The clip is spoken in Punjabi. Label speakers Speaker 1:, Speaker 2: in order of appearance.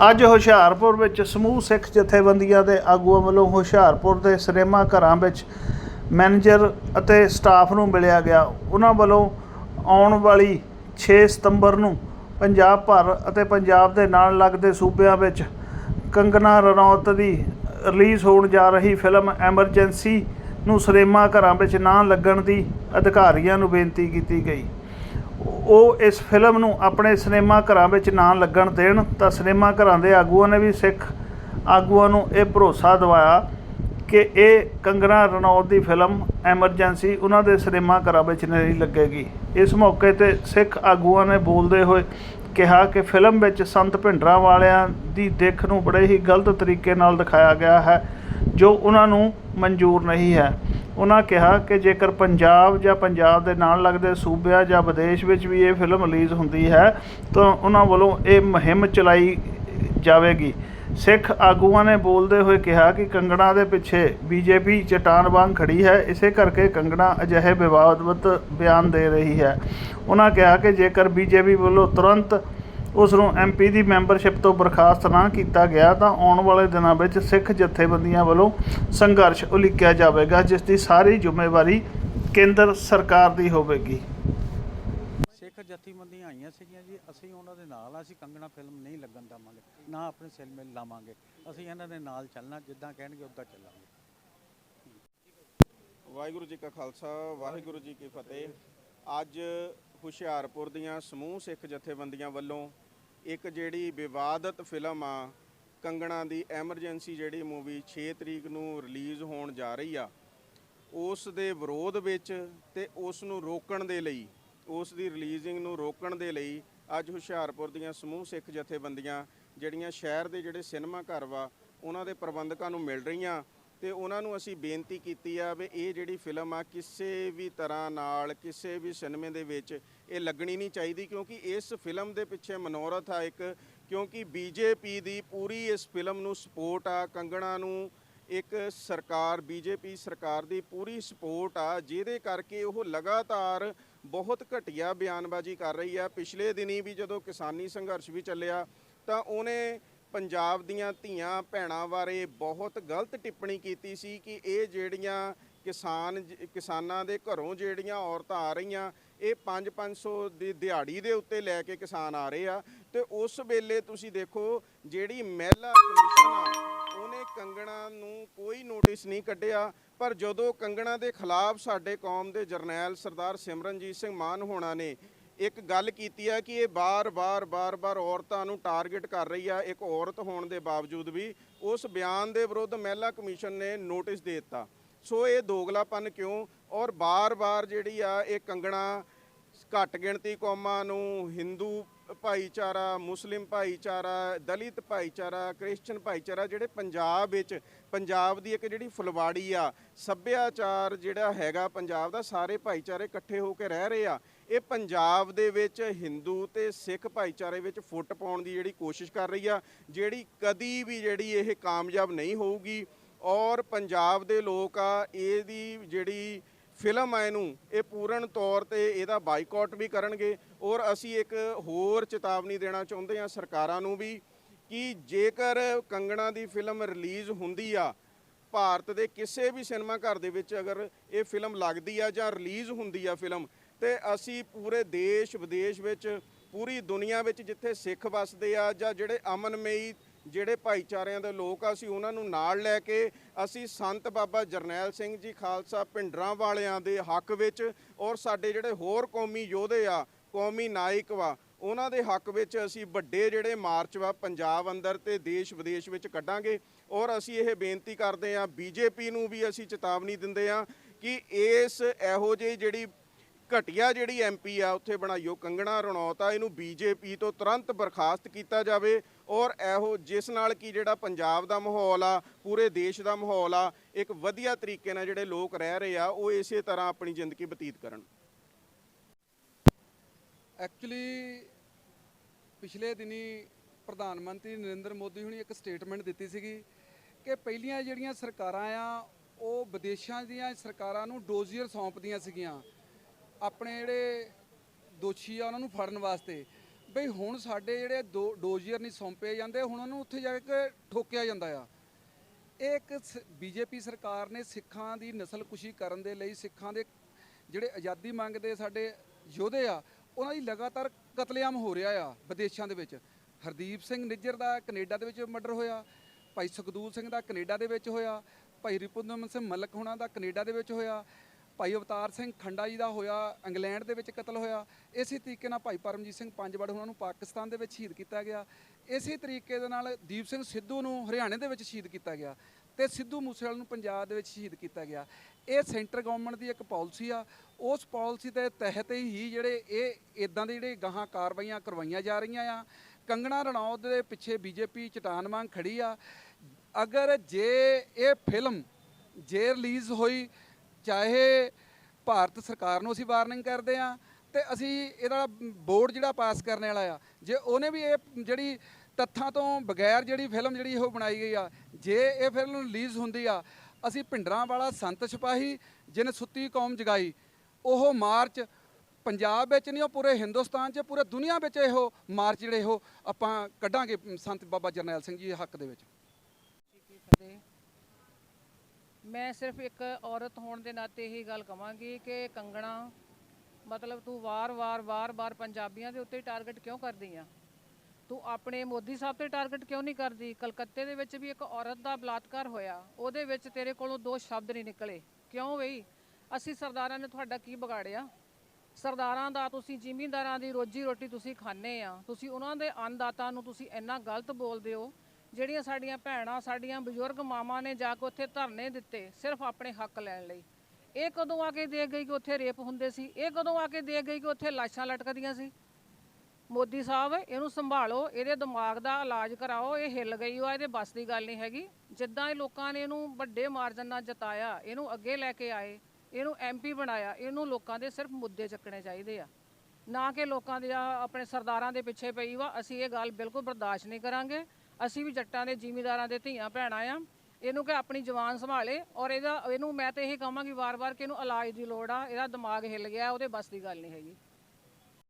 Speaker 1: ਅੱਜ ਹੁਸ਼ਿਆਰਪੁਰ ਵਿੱਚ ਸਮੂਹ ਸਿੱਖ ਜਥੇਬੰਦੀਆਂ ਦੇ ਆਗੂਆਂ ਵੱਲੋਂ ਹੁਸ਼ਿਆਰਪੁਰ ਦੇ ਸਿਨੇਮਾ ਘਰਾਂ ਵਿੱਚ ਮੈਨੇਜਰ ਅਤੇ ਸਟਾਫ ਨੂੰ ਮਿਲਿਆ ਗਿਆ। ਉਹਨਾਂ ਵੱਲੋਂ ਆਉਣ ਵਾਲੀ 6 ਸਤੰਬਰ ਨੂੰ ਪੰਜਾਬ ਭਰ ਅਤੇ ਪੰਜਾਬ ਦੇ ਨਾਲ ਲੱਗਦੇ ਸੂਬਿਆਂ ਵਿੱਚ ਕੰਗਨਾ ਰਣੌਤ ਦੀ ਰਿਲੀਜ਼ ਹੋਣ ਜਾ ਰਹੀ ਫਿਲਮ ਐਮਰਜੈਂਸੀ ਨੂੰ ਸਿਨੇਮਾ ਘਰਾਂ ਵਿੱਚ ਨਾ ਲੱਗਣ ਦੀ ਅਧਿਕਾਰੀਆਂ ਨੂੰ ਬੇਨਤੀ ਕੀਤੀ ਗਈ। ਉਹ ਇਸ ਫਿਲਮ ਨੂੰ ਆਪਣੇ ਸਿਨੇਮਾ ਘਰਾਂ ਵਿੱਚ ਨਾ ਲੱਗਣ ਦੇਣ, ਤਾਂ ਸਿਨੇਮਾ ਘਰਾਂ ਦੇ ਆਗੂਆਂ ਨੇ ਵੀ ਸਿੱਖ ਆਗੂਆਂ ਨੂੰ ਇਹ ਭਰੋਸਾ ਦਿਵਾਇਆ ਕਿ ਇਹ ਕੰਗਣਾ ਰਣੌਤ ਦੀ ਫਿਲਮ ਐਮਰਜੈਂਸੀ ਉਹਨਾਂ ਦੇ ਸਿਨੇਮਾ ਘਰਾਂ ਵਿੱਚ ਨਹੀਂ ਲੱਗੇਗੀ। ਇਸ ਮੌਕੇ ਤੇ ਸਿੱਖ ਆਗੂਆਂ ਨੇ ਬੋਲਦੇ ਹੋਏ ਕਿਹਾ ਕਿ ਫਿਲਮ ਵਿੱਚ ਸੰਤ ਭਿੰਡਰਾਂ ਵਾਲਿਆਂ ਦੀ ਦਿੱਖ ਨੂੰ ਬੜੇ ਹੀ ਗਲਤ ਤਰੀਕੇ ਨਾਲ ਦਿਖਾਇਆ ਗਿਆ ਹੈ, ਜੋ ਉਹਨਾਂ ਨੂੰ ਮਨਜ਼ੂਰ ਨਹੀਂ ਹੈ। ਉਹਨਾਂ ਕਿਹਾ ਕਿ ਜੇਕਰ ਪੰਜਾਬ ਜਾਂ ਪੰਜਾਬ ਦੇ ਨਾਲ ਲੱਗਦੇ ਸੂਬਿਆਂ ਜਾਂ ਵਿਦੇਸ਼ ਵਿੱਚ ਵੀ ਇਹ ਫਿਲਮ ਰਿਲੀਜ਼ ਹੁੰਦੀ ਹੈ, ਤਾਂ ਉਹਨਾਂ ਵੱਲੋਂ ਇਹ ਮੁਹਿੰਮ ਚਲਾਈ ਜਾਵੇਗੀ। ਸਿੱਖ ਆਗੂਆਂ ਨੇ ਬੋਲਦੇ ਹੋਏ ਕਿਹਾ ਕਿ ਕੰਗਣਾ ਦੇ ਪਿੱਛੇ ਬੀਜੇਪੀ ਚਟਾਨ ਵਾਂਗ ਖੜੀ ਹੈ, ਇਸੇ ਕਰਕੇ ਕੰਗਣਾ ਅਜਿਹੇ ਵਿਵਾਦਤ ਬਿਆਨ ਦੇ ਰਹੀ ਹੈ। ਉਹਨਾਂ ਕਿਹਾ ਕਿ ਜੇਕਰ ਬੀਜੇਪੀ ਵੱਲੋਂ ਤੁਰੰਤ ਉਸ ਨੂੰ ਐਮਪੀ ਦੀ ਮੈਂਬਰਸ਼ਿਪ ਤੋਂ ਬਰਖਾਸਤ ਨਾ ਕੀਤਾ ਗਿਆ ਤਾਂ ਆਉਣ ਵਾਲੇ ਦਿਨਾਂ ਵਿੱਚ ਸਿੱਖ ਜਥੇਬੰਦੀਆਂ ਵੱਲੋਂ ਸੰਘਰਸ਼ ਉਲੀਕਿਆ ਜਾਵੇਗਾ ਜਿਸ ਦੀ ਸਾਰੀ ਜ਼ਿੰਮੇਵਾਰੀ ਕੇਂਦਰ ਸਰਕਾਰ ਦੀ ਹੋਵੇਗੀ।
Speaker 2: ਸਿੱਖ ਜਥੇਬੰਦੀਆਂ ਆਈਆਂ ਸੀਗੀਆਂ ਜੀ ਅਸੀਂ ਉਹਨਾਂ ਦੇ ਨਾਲ ਆ, ਅਸੀਂ ਕੰਗਣਾ ਫਿਲਮ ਨਹੀਂ ਲੱਗਣ ਦੇਵਾਂਗੇ ਨਾ ਆਪਣੇ ਸਿਲ ਮਿਲ ਲਾਵਾਂਗੇ ਅਸੀਂ ਇਹਨਾਂ ਦੇ ਨਾਲ ਚੱਲਣਾ ਜਿੱਦਾਂ ਕਹਿਣਗੇ ਉੱਦਾਂ ਚੱਲਾਂਗੇ।
Speaker 3: ਵਾਹਿਗੁਰੂ ਜੀ ਕਾ ਖਾਲਸਾ ਵਾਹਿਗੁਰੂ ਜੀ ਕੀ ਫਤਿਹ। ਅੱਜ ਹੁਸ਼ਿਆਰਪੁਰ ਦੀਆਂ ਸਮੂਹ ਸਿੱਖ ਜਥੇਬੰਦੀਆਂ ਵੱਲੋਂ ਇੱਕ ਜਿਹੜੀ ਵਿਵਾਦਤ ਫਿਲਮ ਆ, ਕੰਗਣਾ ਦੀ ਐਮਰਜੈਂਸੀ ਜਿਹੜੀ ਮੂਵੀ 6 ਤਰੀਕ ਨੂੰ ਰਿਲੀਜ਼ ਹੋਣ ਜਾ ਰਹੀ ਆ, ਉਸ ਦੇ ਵਿਰੋਧ ਵਿੱਚ ਤੇ ਉਸ ਨੂੰ ਰੋਕਣ ਦੇ ਲਈ, ਉਸ ਦੀ ਰਿਲੀਜ਼ਿੰਗ ਨੂੰ ਰੋਕਣ ਦੇ ਲਈ ਅੱਜ ਹੁਸ਼ਿਆਰਪੁਰ ਦੀਆਂ ਸਮੂਹ ਸਿੱਖ ਜਥੇਬੰਦੀਆਂ ਜਿਹੜੀਆਂ ਸ਼ਹਿਰ ਦੇ ਜਿਹੜੇ ਸਿਨੇਮਾ ਘਰ ਵਾ, ਉਹਨਾਂ ਦੇ ਪ੍ਰਬੰਧਕਾਂ ਨੂੰ ਮਿਲ ਰਹੀਆਂ। ਤੇ ਉਹਨਾਂ ਨੂੰ ਅਸੀਂ ਬੇਨਤੀ ਕੀਤੀ ਆ ਵੀ ਇਹ ਜਿਹੜੀ ਫਿਲਮ ਆ, ਕਿਸੇ ਵੀ ਤਰ੍ਹਾਂ ਨਾਲ, ਕਿਸੇ ਵੀ ਸਿਨੇਮੇ ਦੇ ਵਿੱਚ ਇਹ ਲੱਗਣੀ ਨਹੀਂ ਚਾਹੀਦੀ ਕਿਉਂਕਿ ਇਸ ਫਿਲਮ ਦੇ ਪਿੱਛੇ ਮਨੋਰਥ ਆ ਇੱਕ, ਕਿਉਂਕਿ ਬੀਜੇਪੀ ਦੀ ਪੂਰੀ ਇਸ ਫਿਲਮ ਨੂੰ ਸਪੋਰਟ ਆ, ਕੰਗਣਾ ਨੂੰ ਇੱਕ ਸਰਕਾਰ ਬੀਜੇਪੀ ਸਰਕਾਰ ਦੀ ਪੂਰੀ ਸਪੋਰਟ ਆ, ਜਿਹਦੇ ਕਰਕੇ ਉਹ ਲਗਾਤਾਰ ਬਹੁਤ ਘਟੀਆ ਬਿਆਨਬਾਜ਼ੀ ਕਰ ਰਹੀ ਆ। ਪਿਛਲੇ ਦਿਨੀ ਵੀ ਜਦੋਂ ਕਿਸਾਨੀ ਸੰਘਰਸ਼ ਵੀ ਚੱਲਿਆ, ਤਾਂ ਉਹਨੇ ਪੰਜਾਬ ਦੀਆਂ ਧੀਆਂ ਭੈਣਾਂ ਬਾਰੇ ਬਹੁਤ ਗਲਤ ਟਿੱਪਣੀ ਕੀਤੀ ਸੀ ਕਿ ਇਹ ਜਿਹੜੀਆਂ ਕਿਸਾਨ ਜ- ਕਿਸਾਨਾਂ ਦੇ ਘਰੋਂ ਜਿਹੜੀਆਂ ਔਰਤਾਂ ਆ ਰਹੀਆਂ, ਇਹ 5-500 ਦੀ ਦਿਹਾੜੀ ਦੇ ਉੱਤੇ ਲੈ ਕੇ ਕਿਸਾਨ ਆ ਰਹੇ ਆ। ਤੇ ਉਸ ਵੇਲੇ ਤੁਸੀਂ ਦੇਖੋ, ਜਿਹੜੀ ਮਹਿਲਾ ਕਮਿਸ਼ਨ ਆ, ਉਹਨੇ ਕੰਗਣਾ ਨੂੰ ਕੋਈ ਨੋਟਿਸ ਨਹੀਂ ਕੱਢਿਆ। ਪਰ ਜਦੋਂ ਕੰਗਣਾ ਦੇ ਖਿਲਾਫ ਸਾਡੇ ਕੌਮ ਦੇ ਜਰਨੈਲ ਸਰਦਾਰ ਸਿਮਰਨਜੀਤ ਸਿੰਘ ਮਾਨ ਹੋਣਾ ਨੇ ਇੱਕ ਗੱਲ ਕੀਤੀ ਹੈ ਕਿ ਇਹ ਬਾਰ-ਬਾਰ ਬਾਰ-ਬਾਰ ਔਰਤਾਂ ਨੂੰ ਟਾਰਗੇਟ ਕਰ ਰਹੀ ਆ, ਇੱਕ ਔਰਤ ਹੋਣ ਦੇ ਬਾਵਜੂਦ ਵੀ ਉਸ ਬਿਆਨ ਦੇ ਵਿਰੁੱਧ ਮਹਿਲਾ ਕਮਿਸ਼ਨ ਨੇ ਨੋਟਿਸ ਦੇ ਦਿੱਤਾ। ਸੋ ਇਹ ਦੋਗਲਾਪਨ ਕਿਉਂ? ਔਰ ਬਾਰ-ਬਾਰ ਜਿਹੜੀ ਆ, ਇਹ ਕੰਗਣਾ, ਘੱਟ ਗਿਣਤੀ ਕੌਮਾਂ ਨੂੰ, ਹਿੰਦੂ ਭਾਈਚਾਰਾ, ਮੁਸਲਿਮ ਭਾਈਚਾਰਾ, ਦਲਿਤ ਭਾਈਚਾਰਾ, ਕ੍ਰਿਸਚਨ ਭਾਈਚਾਰਾ, ਜਿਹੜੇ ਪੰਜਾਬ ਵਿੱਚ, ਪੰਜਾਬ ਦੀ ਇੱਕ ਜਿਹੜੀ ਫੁਲਵਾੜੀ ਆ, ਸੱਭਿਆਚਾਰ ਜਿਹੜਾ ਹੈਗਾ, ਪੰਜਾਬ ਦਾ ਸਾਰੇ ਭਾਈਚਾਰੇ ਇਕੱਠੇ ਹੋ ਕੇ ਰਹਿ ਰਹੇ ਆ ਇਹ ਪੰਜਾਬ ਦੇ ਵਿੱਚ ਹਿੰਦੂ ਤੇ ਸਿੱਖ ਭਾਈਚਾਰੇ ਵਿੱਚ ਫੁੱਟ ਪਾਉਣ ਦੀ ਜਿਹੜੀ ਕੋਸ਼ਿਸ਼ ਕਰ ਰਹੀ ਆ, ਜਿਹੜੀ ਕਦੀ ਵੀ ਜਿਹੜੀ ਇਹ ਕਾਮਯਾਬ ਨਹੀਂ ਹੋਊਗੀ। ਔਰ ਪੰਜਾਬ ਦੇ ਲੋਕ ਆ, ਇਹਦੀ ਜਿਹੜੀ ਫਿਲਮ ਆ ਇਹਨੂੰ, ਇਹ ਪੂਰਨ ਤੌਰ ਤੇ ਇਹਦਾ ਬਾਈਕਾਟ ਵੀ ਕਰਨਗੇ। ਔਰ ਅਸੀਂ ਇੱਕ ਹੋਰ ਚੇਤਾਵਨੀ ਦੇਣਾ ਚਾਹੁੰਦੇ ਹਾਂ ਸਰਕਾਰਾਂ ਨੂੰ ਵੀ, ਕਿ ਜੇਕਰ ਕੰਗਣਾ ਦੀ ਫਿਲਮ ਰਿਲੀਜ਼ ਹੁੰਦੀ ਆ, ਭਾਰਤ ਦੇ ਕਿਸੇ ਵੀ ਸਿਨੇਮਾ ਘਰ ਦੇ ਵਿੱਚ ਅਗਰ ਇਹ ਫਿਲਮ ਲੱਗਦੀ ਆ ਜਾਂ ਰਿਲੀਜ਼ ਹੁੰਦੀ ਆ ਫਿਲਮ ਤੇ ਅਸੀਂ ਪੂਰੇ ਦੇਸ਼ ਵਿਦੇਸ਼ ਵਿੱਚ, ਪੂਰੀ ਦੁਨੀਆ ਵਿੱਚ ਜਿੱਥੇ ਸਿੱਖ ਵੱਸਦੇ ਆ ਜਾਂ ਜਿਹੜੇ ਅਮਨਮਈ ਜਿਹੜੇ ਭਾਈਚਾਰਿਆਂ ਦੇ ਲੋਕ ਆ, ਅਸੀਂ ਉਹਨਾਂ ਨੂੰ ਨਾਲ ਲੈ ਕੇ ਅਸੀਂ ਸੰਤ ਬਾਬਾ ਜਰਨੈਲ ਸਿੰਘ ਜੀ ਖਾਲਸਾ ਭਿੰਡਰਾਂ ਵਾਲਿਆਂ ਦੇ ਹੱਕ ਵਿੱਚ ਔਰ ਸਾਡੇ ਜਿਹੜੇ ਹੋਰ ਕੌਮੀ ਯੋਧੇ ਆ, ਕੌਮੀ ਨਾਇਕ ਵਾ, ਉਹਨਾਂ ਦੇ ਹੱਕ ਵਿੱਚ ਅਸੀਂ ਵੱਡੇ ਜਿਹੜੇ ਮਾਰਚ ਵਾ, ਪੰਜਾਬ ਅੰਦਰ ਤੇ ਦੇਸ਼ ਵਿਦੇਸ਼ ਵਿੱਚ ਕੱਢਾਂਗੇ। ਔਰ ਅਸੀਂ ਇਹ ਬੇਨਤੀ ਕਰਦੇ ਆ, ਬੀਜੇਪੀ ਨੂੰ ਵੀ ਅਸੀਂ ਚੇਤਾਵਨੀ ਦਿੰਦੇ ਆ ਕਿ ਇਸ ਇਹੋ ਜਿਹੀ ਜਿਹੜੀ ਘਟਿਆ ਜਿਹੜੀ ਐਮਪੀ ਆ, ਉੱਥੇ ਬਣਾਈਓ ਕੰਗਣਾ ਰਣੌਤ ਆ, ਇਹਨੂੰ ਬੀਜੇਪੀ ਤੋਂ ਤੁਰੰਤ ਬਰਖਾਸਤ ਕੀਤਾ ਜਾਵੇ ਔਰ ਇਹੋ ਜਿਸ ਨਾਲ ਕੀ ਜਿਹੜਾ ਪੰਜਾਬ ਦਾ ਮਾਹੌਲ ਆ, ਪੂਰੇ ਦੇਸ਼ ਦਾ ਮਾਹੌਲ ਆ, ਇੱਕ ਵਧੀਆ ਤਰੀਕੇ ਨਾਲ ਜਿਹੜੇ ਲੋਕ ਰਹਿ ਰਹੇ ਆ, ਉਹ ਇਸੇ ਤਰ੍ਹਾਂ ਆਪਣੀ ਜ਼ਿੰਦਗੀ ਬਤੀਤ ਕਰਨ।
Speaker 4: ਐਕਚੁਅਲੀ ਪਿਛਲੇ ਦਿਨੀ ਪ੍ਰਧਾਨ ਮੰਤਰੀ ਨਰਿੰਦਰ ਮੋਦੀ ਹੁਣੀ ਇੱਕ ਸਟੇਟਮੈਂਟ ਦਿੱਤੀ ਸੀਗੀ ਕਿ ਪਹਿਲੀਆਂ ਜਿਹੜੀਆਂ ਸਰਕਾਰਾਂ ਆ, ਉਹ ਵਿਦੇਸ਼ਾਂ ਦੀਆਂ ਸਰਕਾਰਾਂ ਨੂੰ ਡੋਜ਼ੀਅਰ ਸੌਂਪਦੀਆਂ ਸੀਗੀਆਂ। ਆਪਣੇ ਜਿਹੜੇ ਦੋਸ਼ੀ ਆ ਉਹਨਾਂ ਨੂੰ ਫੜਨ ਵਾਸਤੇ। ਬਈ ਹੁਣ ਸਾਡੇ ਜਿਹੜੇ ਦੋ ਡੋਜ਼ੀਅਰ ਨਹੀਂ ਸੌਂਪੇ ਜਾਂਦੇ, ਹੁਣ ਉਹਨੂੰ ਉੱਥੇ ਜਾ ਕੇ ਠੋਕਿਆ ਜਾਂਦਾ ਆ। ਇਹ ਇੱਕ ਬੀਜੇਪੀ ਸਰਕਾਰ ਨੇ ਸਿੱਖਾਂ ਦੀ ਨਸਲਕੁਸ਼ੀ ਕਰਨ ਦੇ ਲਈ ਸਿੱਖਾਂ ਦੇ ਜਿਹੜੇ ਆਜ਼ਾਦੀ ਮੰਗਦੇ ਸਾਡੇ ਯੋਧੇ ਆ, ਉਹਨਾਂ ਦੀ ਲਗਾਤਾਰ ਕਤਲੇਆਮ ਹੋ ਰਿਹਾ ਆ ਵਿਦੇਸ਼ਾਂ ਦੇ ਵਿੱਚ। ਹਰਦੀਪ ਸਿੰਘ ਨਿੱਜਰ ਦਾ ਕੈਨੇਡਾ ਦੇ ਵਿੱਚ ਮਰਡਰ ਹੋਇਆ, ਭਾਈ ਸੁਖਦੂਲ ਸਿੰਘ ਦਾ ਕੈਨੇਡਾ ਦੇ ਵਿੱਚ ਹੋਇਆ, ਭਾਈ ਰਿਪੁਦਮਨ ਸਿੰਘ ਮਲਕ ਹੋਣਾ ਦਾ ਕੈਨੇਡਾ ਦੇ ਵਿੱਚ ਹੋਇਆ ਭਾਈ ਅਵਤਾਰ ਸਿੰਘ ਖੰਡਾ ਜੀ ਦਾ ਹੋਇਆ, ਇੰਗਲੈਂਡ ਦੇ ਵਿੱਚ ਕਤਲ ਹੋਇਆ। ਇਸੇ ਤਰੀਕੇ ਨਾਲ ਭਾਈ ਪਰਮਜੀਤ ਸਿੰਘ ਪੰਜਵੜ ਉਹਨਾਂ ਨੂੰ ਪਾਕਿਸਤਾਨ ਦੇ ਵਿੱਚ ਸ਼ਹੀਦ ਕੀਤਾ ਗਿਆ। ਇਸੇ ਤਰੀਕੇ ਦੇ ਨਾਲ ਦੀਪ ਸਿੰਘ ਸਿੱਧੂ ਨੂੰ ਹਰਿਆਣੇ ਦੇ ਵਿੱਚ ਸ਼ਹੀਦ ਕੀਤਾ ਗਿਆ ਤੇ ਸਿੱਧੂ ਮੂਸੇਵਾਲੇ ਨੂੰ ਪੰਜਾਬ ਦੇ ਵਿੱਚ ਸ਼ਹੀਦ ਕੀਤਾ ਗਿਆ। ਇਹ ਸੈਂਟਰ ਗਵਰਨਮੈਂਟ ਦੀ ਇੱਕ ਪਾਲਿਸੀ ਆ। ਉਸ ਪਾਲਿਸੀ ਦੇ ਤਹਿਤ ਹੀ ਜਿਹੜੇ ਇਹ ਇਦਾਂ ਦੇ ਜਿਹੜੇ ਗਾਹਾਂ ਕਾਰਵਾਈਆਂ ਕਰਵਾਈਆਂ ਜਾ ਰਹੀਆਂ ਆ। ਕੰਗਣਾ ਰਣੌਤ ਦੇ ਪਿੱਛੇ ਬੀਜੇਪੀ ਚਟਾਨ ਵਾਂਗ ਖੜੀ ਆ। ਅਗਰ ਜੇ ਇਹ ਫਿਲਮ ਜੇ ਰਿਲੀਜ਼ ਹੋਈ ਚਾਹੇ ਭਾਰਤ ਸਰਕਾਰ ਨੂੰ ਅਸੀਂ ਵਾਰਨਿੰਗ ਕਰਦੇ ਆ ਤੇ ਅਸੀਂ ਇਹਦਾ ਬੋਰਡ ਜਿਹੜਾ ਪਾਸ ਕਰਨ ਵਾਲਾ ਆ, ਜੇ ਉਹਨੇ ਵੀ ਇਹ ਜਿਹੜੀ ਤੱਥਾਂ ਤੋਂ ਬਗੈਰ ਜਿਹੜੀ ਫਿਲਮ ਜਿਹੜੀ ਉਹ ਬਣਾਈ ਗਈ ਆ, ਜੇ ਇਹ ਫਿਲਮ ਰਿਲੀਜ਼ ਹੁੰਦੀ ਆ, ਅਸੀਂ ਭਿੰਡਰਾਂ ਵਾਲਾ ਸੰਤ ਸਿਪਾਹੀ ਜਿਹਨੇ ਸੁੱਤੀ ਕੌਮ ਜਗਾਈ, ਉਹ ਮਾਰਚ ਪੰਜਾਬ ਵਿੱਚ ਨਹੀਂ, ਉਹ ਪੂਰੇ ਹਿੰਦੁਸਤਾਨ 'ਚ, ਪੂਰੇ ਦੁਨੀਆ ਵਿੱਚ ਇਹੋ ਮਾਰਚ ਜਿਹੜੇ ਉਹ ਆਪਾਂ ਕੱਢਾਂਗੇ, ਸੰਤ ਬਾਬਾ ਜਰਨੈਲ ਸਿੰਘ ਜੀ ਦੇ ਹੱਕ ਦੇ ਵਿੱਚ।
Speaker 5: ਮੈਂ ਸਿਰਫ ਇੱਕ ਔਰਤ ਹੋਣ ਦੇ ਨਾਤੇ ਇਹੀ ਗੱਲ ਕਵਾਂਗੀ ਕਿ ਕੰਗਣਾ, ਮਤਲਬ ਤੂੰ ਵਾਰ-ਵਾਰ ਵਾਰ-ਵਾਰ ਪੰਜਾਬੀਆਂ ਦੇ ਉੱਤੇ ਟਾਰਗੇਟ ਕਿਉਂ ਕਰਦੀ ਆ? ਤੂੰ ਆਪਣੇ ਮੋਦੀ ਸਾਹਿਬ ਤੇ ਟਾਰਗੇਟ ਕਿਉਂ ਨਹੀਂ ਕਰਦੀ? ਕਲਕੱਤੇ ਦੇ ਵਿੱਚ ਵੀ ਇੱਕ ਔਰਤ ਦਾ ਬਲਾਤਕਾਰ ਹੋਇਆ, ਉਹਦੇ ਵਿੱਚ ਤੇਰੇ ਕੋਲੋਂ ਦੋ ਸ਼ਬਦ ਨਹੀਂ ਨਿਕਲੇ। ਕਿਉਂ ਬਈ? ਅਸੀਂ ਸਰਦਾਰਾਂ ਨੇ ਤੁਹਾਡਾ ਕੀ ਵਿਗਾੜਿਆ? ਸਰਦਾਰਾਂ ਦਾ ਤੁਸੀਂ ਜ਼ਿਮੀਂਦਾਰਾਂ ਦੀ ਰੋਜੀ ਰੋਟੀ ਤੁਸੀਂ ਖਾਣੇ ਆ, ਤੁਸੀਂ ਉਹਨਾਂ ਦੇ ਅੰਨਦਾਤਾ ਨੂੰ ਤੁਸੀਂ ਇੰਨਾ ਗਲਤ ਬੋਲਦੇ ਹੋ ਜਿਹੜੀਆਂ ਸਾਡੀਆਂ ਭੈਣਾਂ, ਸਾਡੀਆਂ ਬਜ਼ੁਰਗ ਮਾਵਾਂ ਨੇ ਜਾ ਕੇ ਉੱਥੇ ਧਰਨੇ ਦਿੱਤੇ ਸਿਰਫ ਆਪਣੇ ਹੱਕ ਲੈਣ ਲਈ। ਇਹ ਕਦੋਂ ਆ ਕੇ ਦੇਖ ਗਈ ਕਿ ਉੱਥੇ ਰੇਪ ਹੁੰਦੇ ਸੀ? ਇਹ ਕਦੋਂ ਆ ਕੇ ਦੇਖ ਗਈ ਕਿ ਉੱਥੇ ਲਾਸ਼ਾਂ ਲਟਕਦੀਆਂ ਸੀ? ਮੋਦੀ ਸਾਹਿਬ, ਇਹਨੂੰ ਸੰਭਾਲੋ, ਇਹਦੇ ਦਿਮਾਗ ਦਾ ਇਲਾਜ ਕਰਾਓ, ਇਹ ਹਿੱਲ ਗਈ ਉਹ ਇਹਦੇ ਬਸ ਦੀ ਗੱਲ ਨਹੀਂ ਹੈਗੀ। ਜਿੱਦਾਂ ਇਹ ਲੋਕਾਂ ਨੇ ਇਹਨੂੰ ਵੱਡੇ ਮਾਰਜਨ ਨਾਲ ਜਿਤਾਇਆ, ਇਹਨੂੰ ਅੱਗੇ ਲੈ ਕੇ ਆਏ, ਇਹਨੂੰ ਐਮਪੀ ਬਣਾਇਆ, ਇਹਨੂੰ ਲੋਕਾਂ ਦੇ ਸਿਰਫ ਮੁੱਦੇ ਚੱਕਣੇ ਚਾਹੀਦੇ ਆ। ਨਾ ਕਿ ਲੋਕਾਂ ਦੇ ਆਹ ਆਪਣੇ ਸਰਦਾਰਾਂ ਦੇ ਪਿੱਛੇ ਪਈ ਵਾ, ਅਸੀਂ ਇਹ ਗੱਲ ਬਿਲਕੁਲ ਬਰਦਾਸ਼ਤ ਨਹੀਂ ਕਰਾਂਗੇ। ਅਸੀਂ ਵੀ ਜੱਟਾਂ ਦੇ ਜ਼ਿਮੀਂਦਾਰਾਂ ਦੇ ਧੀਆਂ ਭੈਣਾਂ ਆ। ਇਹਨੂੰ ਕਿ ਆਪਣੀ ਜਵਾਨ ਸੰਭਾਲੇ ਔਰ ਇਹਦਾ ਇਹਨੂੰ ਮੈਂ ਤੇ ਇਹ ਕਹਾਂਗੀ ਵਾਰ-ਵਾਰ ਕਿ ਇਹਨੂੰ ਇਲਾਜ ਦੀ ਲੋੜ ਆ, ਇਹਦਾ ਦਿਮਾਗ ਹਿੱਲ ਗਿਆ, ਉਹਦੇ ਬਸ ਦੀ ਗੱਲ ਨਹੀਂ ਹੈਗੀ।